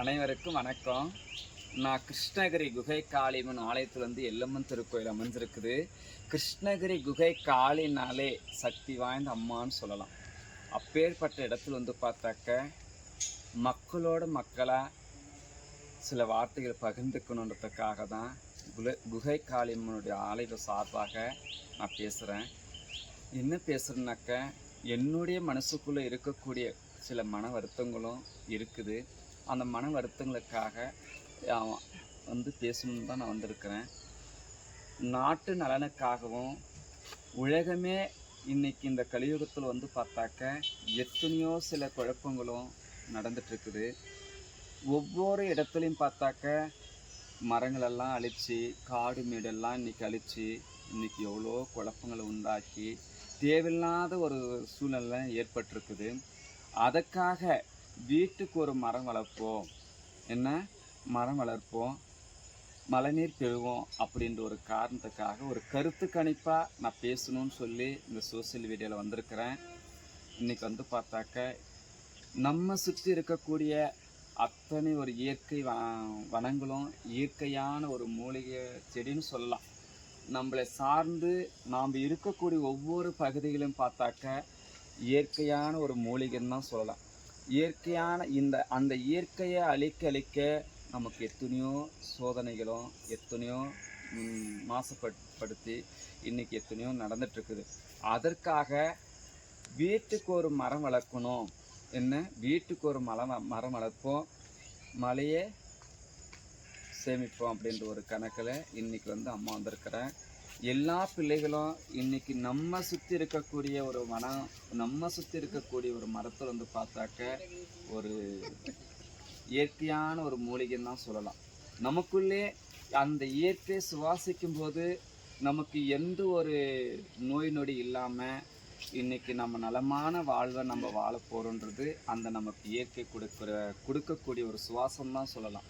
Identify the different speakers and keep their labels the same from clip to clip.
Speaker 1: அனைவருக்கும் வணக்கம். நான் கிருஷ்ணகிரி குகை காளியம்மன் ஆலயத்தில் வந்து எல்லம்மன் திருக்கோயில் அமைஞ்சிருக்குது. கிருஷ்ணகிரி குகை காளினாலே சக்தி வாய்ந்த அம்மான்னு சொல்லலாம். அப்பேற்பட்ட இடத்துல வந்து பார்த்தாக்க மக்களோட மக்களாக சில வார்த்தைகள் பகிர்ந்துக்கணுன்றதுக்காக தான் குல குகை காளியம்மனுடைய ஆலய சார்பாக நான் பேசுகிறேன் என்ன பேசுகிறேன்னாக்க என்னுடைய மனசுக்குள்ளே இருக்கக்கூடிய சில மன வருத்தங்களும் இருக்குது. அந்த மன வருத்தங்களுக்காக வந்து பேசணும்னு தான் நான் வந்திருக்கிறேன். நாட்டு நலனுக்காகவும் உலகமே இன்றைக்கி இந்த கலியுகத்தில் வந்து பார்த்தாக்க எத்தனையோ சில குழப்பங்களும் நடந்துட்டுருக்குது. ஒவ்வொரு இடத்துலையும் பார்த்தாக்க மரங்களெல்லாம் அழித்து காடு மேடெல்லாம் இன்னைக்கு அழித்து இன்னைக்கு எவ்வளோ குழப்பங்களை உண்டாக்கி தேவையில்லாத ஒரு சூழ்நிலை ஏற்பட்டிருக்குது. அதற்காக வீட்டுக்கு ஒரு மரம் வளர்ப்போம். என்ன? மரம் வளர்ப்போம். மழைநீர் பெறுவோம் அப்படின்ற ஒரு காரணத்துக்காக ஒரு கருத்து கணிப்பாக நான் பேசணும்னு சொல்லி இந்த சோஷியல் மீடியாவில் வந்திருக்கிறேன். இன்றைக்கி வந்து பார்த்தாக்க நம்ம சுற்றி இருக்கக்கூடிய அத்தனை ஒரு இயற்கை வ- வனங்களும் இயற்கையான ஒரு மூலிகை செடின்னு சொல்லலாம். நம்மளை சார்ந்து நாம் இருக்கக்கூடிய ஒவ்வொரு பகுதிகளும் பார்த்தாக்க இயற்கையான ஒரு மூலிகைன்னு தான் சொல்லலாம். இயற்கையான இந்த அந்த இயற்கையை அழிக்க அழிக்க நமக்கு எத்தனையோ சோதனைகளும் எத்தனையோ ம், மாசுபடுத்தி இன்னைக்கு எத்தனையோ நடந்துட்டுருக்குது. அதற்காக வீட்டுக்கு ஒரு மரம் வளர்க்கணும். என்ன? வீட்டுக்கு ஒரு மரம் வ- மரம் வளர்ப்போம். மலையை சேமிப்போம் அப்படின்ற ஒரு கணக்கில் இன்னைக்கு வந்து அம்மா வந்திருக்கிறேன். எல்லா பிள்ளைகளும் இன்னைக்கு நம்ம சுற்றி இருக்கக்கூடிய ஒரு மனம் நம்ம சுற்றி இருக்கக்கூடிய ஒரு மரத்தில் வந்து பார்த்தாக்க ஒரு இயற்கையான ஒரு மூலிகைன்னு தான் சொல்லலாம். நமக்குள்ளே அந்த இயற்கை சுவாசிக்கும் போது நமக்கு எந்த ஒரு நோய் நொடி இல்லாமல் இன்னைக்கு நம்ம நலமான வாழ்வை நம்ம வாழ போகிறோன்றது அந்த நமக்கு இயற்கை கொடுக்குற கொடுக்கக்கூடிய ஒரு சுவாசம் தான் சொல்லலாம்.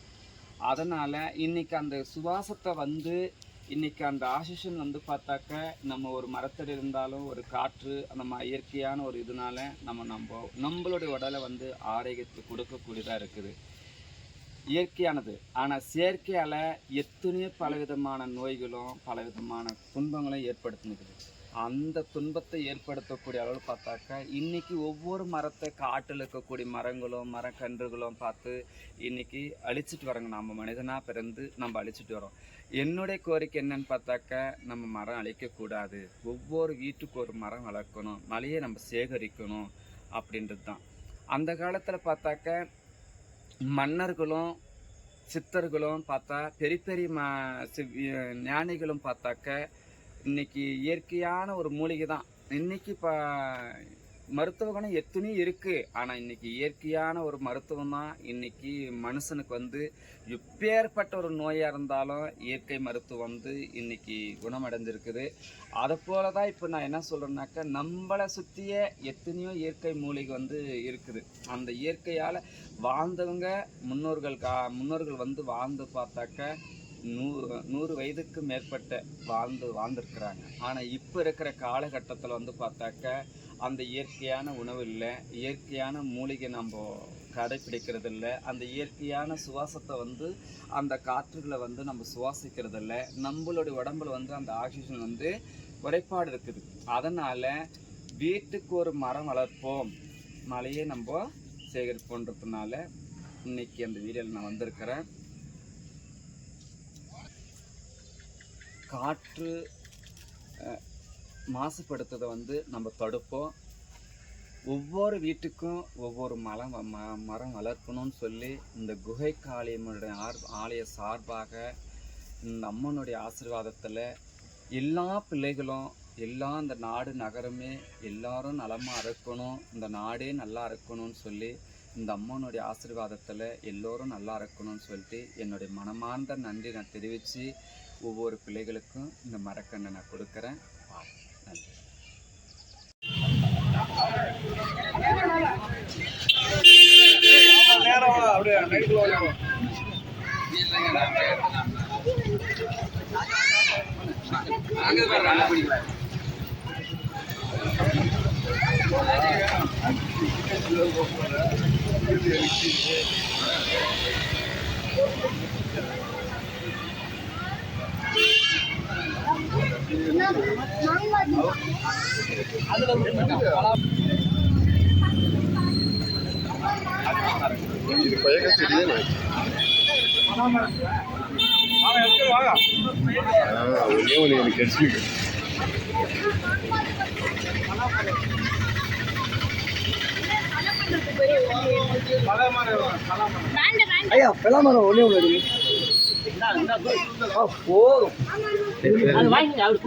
Speaker 1: அதனால் இன்றைக்கி அந்த சுவாசத்தை வந்து இன்னைக்கு அந்த ஆசிஷன் வந்து பார்த்தாக்க நம்ம ஒரு மரத்தில் இருந்தாலும் ஒரு காற்று அந்த ம- இயற்கையான ஒரு இதனால நம்ம நம்ம நம்மளுடைய உடலை வந்து ஆரோக்கியத்தை கொடுக்கக்கூடியதாக இருக்குது. இயற்கையானது. ஆனால் செயற்கையால் எத்தனையோ பலவிதமான நோய்களும் பலவிதமான துன்பங்களும் ஏற்படுத்தினுக்குது. அந்த துன்பத்தை ஏற்படுத்தக்கூடிய அளவு பார்த்தாக்கா இன்றைக்கி ஒவ்வொரு மரத்தை காட்டில் இருக்கக்கூடிய மரங்களும் மரக்கன்றுகளும் பார்த்து இன்றைக்கி அழிச்சிட்டு வரோங்க நம்ம மனிதனாக பிறந்து நம்ம அழிச்சிட்டு வரோம் என்னுடைய கோரிக்கை என்னன்னு பார்த்தாக்கா நம்ம மரம் அழிக்கக்கூடாது ஒவ்வொரு வீட்டுக்கு ஒரு மரம் வளர்க்கணும். மலையை நம்ம சேகரிக்கணும் அப்படின்றது தான் அந்த காலத்தில் பார்த்தாக்க மன்னர்களும் சித்தர்களும் பார்த்தா பெரிய பெரிய ம சிவ் ஞானிகளும் பார்த்தாக்க இன்றைக்கி இயற்கையான ஒரு மூலிகை தான் இன்றைக்கி இப்போ மருத்துவ குணம் எத்தனையும் இருக்குது ஆனால் இன்றைக்கி இயற்கையான ஒரு மருத்துவம் தான் இன்றைக்கி மனுஷனுக்கு வந்து எப்பேற்பட்ட ஒரு நோயாக இருந்தாலும் இயற்கை மருத்துவம் வந்து இன்னைக்கு குணமடைஞ்சிருக்குது. அதை போல தான் இப்போ நான் என்ன சொல்கிறேன்னாக்கா நம்மளை சுற்றியே எத்தனையோ இயற்கை மூலிகை வந்து இருக்குது. அந்த இயற்கையால் வாழ்ந்தவங்க முன்னோர்கள் கா முன்னோர்கள் வந்து வாழ்ந்து பார்த்தாக்க நூறு நூறு வயதுக்கு மேற்பட்ட வாழ்ந்து வாழ்ந்துருக்குறாங்க. ஆனால் இப்போ இருக்கிற காலகட்டத்தில் வந்து பார்த்தாக்க அந்த இயற்கையான உணவு இல்லை. இயற்கையான மூலிகை நம்ம கடைப்பிடிக்கிறது இல்லை அந்த இயற்கையான சுவாசத்தை வந்து அந்த காற்றுகளை வந்து நம்ம சுவாசிக்கிறது இல்லை நம்மளுடைய உடம்புல வந்து அந்த ஆக்சிஜன் வந்து குறைபாடு இருக்குது. அதனால் வீட்டுக்கு ஒரு மரம் வளர்ப்போம். மலையே நம்ம சேகரிப்போன்றதுனால இன்னைக்கு அந்த வீடியோவில் நான் வந்திருக்கிறேன். காற்று மாசுபடுத்துறதை வந்து நம்ம தடுப்போம். ஒவ்வொரு வீட்டுக்கும் ஒவ்வொரு மரம் ம- மரம் வளர்க்கணும்னு சொல்லி இந்த குகை காளியம்மனுடைய ஆர் ஆலய சார்பாக இந்த அம்மனுடைய ஆசிர்வாதத்தில் எல்லா பிள்ளைகளும் எல்லா இந்த நாடு நகரமே எல்லாரும் நலமாக இருக்கணும் இந்த நாடே நல்லா இருக்கணும்னு சொல்லி இந்த அம்மனுடைய ஆசீர்வாதத்தில் எல்லோரும் நல்லா இருக்கணும்னு சொல்லிட்டு என்னுடைய மனமார்ந்த நன்றி நான் தெரிவித்து ஒவ்வொரு பிள்ளைகளுக்கும் இந்த மரக்கண்ணை நான் கொடுக்குறேன் நேரம் நன்றி
Speaker 2: Thank you. இது கொய்யாக்காய் செடி தானே ஆ ஒன்றே எனக்கு கிடைச்சிருக்கு
Speaker 3: ஐயா பலாமரம் ஒன்றே ஒன்று இருக்கு போதும்
Speaker 4: அது வாங்கி அவர்